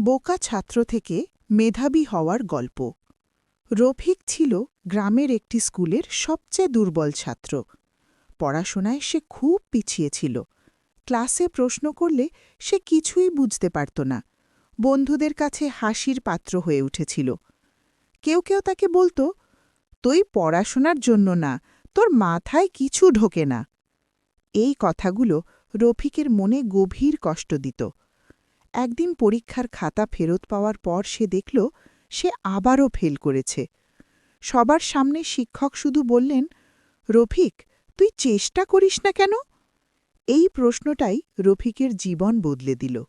বোকা ছাত্র থেকে মেধাবী হওয়ার গল্প। রফিক ছিল গ্রামের একটি স্কুলের সবচেয়ে দুর্বল ছাত্র। পড়াশোনায় সে খুব পিছিয়ে ছিল। ক্লাসে প্রশ্ন করলে সে কিছুই বুঝতে পারত না। বন্ধুদের কাছে হাসির পাত্র হয়ে উঠেছিল। কেউ কেউ তাকে বলতো, তুই পড়াশোনার জন্য না, তোর মাথায় কিছু ঢোকে না। এই কথাগুলো রফিকের মনে গভীর কষ্ট দিত। একদিন পরীক্ষার খাতা ফেরত পাওয়ার পর সে দেখল, সে আবারও ফেল করেছে। সবার সামনে শিক্ষক শুধু বললেন, রফিক, তুই চেষ্টা করিস না কেন? এই প্রশ্নটাই রফিকের জীবন বদলে দিল।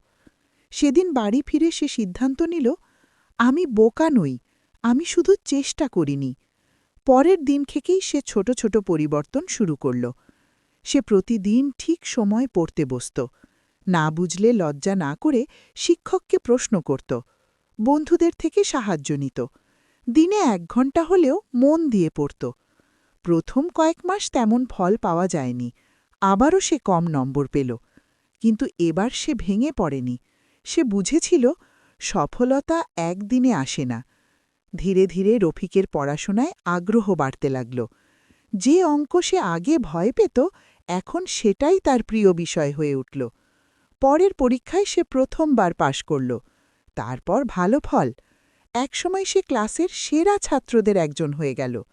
সেদিন বাড়ি ফিরে সে সিদ্ধান্ত নিল, আমি বোকা নই, আমি শুধু চেষ্টা করিনি। পরের দিন থেকেই সে ছোট ছোট পরিবর্তন শুরু করল। সে প্রতিদিন ঠিক সময় পড়তে বসত। না বুঝলে লজ্জা না করে শিক্ষককে প্রশ্ন করত, বন্ধুদের থেকে সাহায্য নিত। দিনে এক ঘণ্টা হলেও মন দিয়ে পড়ত। প্রথম কয়েক মাস তেমন ফল পাওয়া যায়নি, আবারও সে কম নম্বর পেল। কিন্তু এবার সে ভেঙে পড়েনি। সে বুঝেছিল সফলতা একদিনে আসে না। ধীরে ধীরে রফিকের পড়াশোনায় আগ্রহ বাড়তে লাগল। যে অঙ্ক সে আগে ভয় পেত, এখন সেটাই তার প্রিয় বিষয় হয়ে উঠল। পরের পরীক্ষায় সে প্রথমবার পাশ করল। তারপর ভালো ফল। একসময় সে ক্লাসের সেরা ছাত্রদের একজন হয়ে গেল।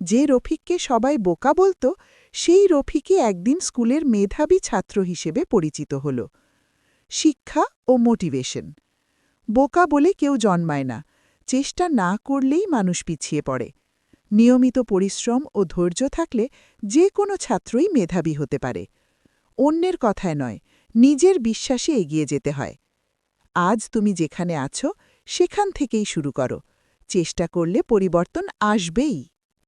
যে রফিককে সবাই বোকা বলতো, সেই রফিকে একদিন স্কুলের মেধাবী ছাত্র হিসেবে পরিচিত হল। শিক্ষা ও মোটিভেশন। বোকা বলে কেউ জন্মায় না। চেষ্টা না করলেই মানুষ পিছিয়ে পড়ে। নিয়মিত পরিশ্রম ও ধৈর্য থাকলে যে কোনো ছাত্রই মেধাবী হতে পারে। অন্যের কথায় নয় নিজের বিশ্বাসে এগিয়ে যেতে হয়। আজ তুমি যেখানে আছো, সেখান থেকেই শুরু করো। চেষ্টা করলে পরিবর্তন আসবেই।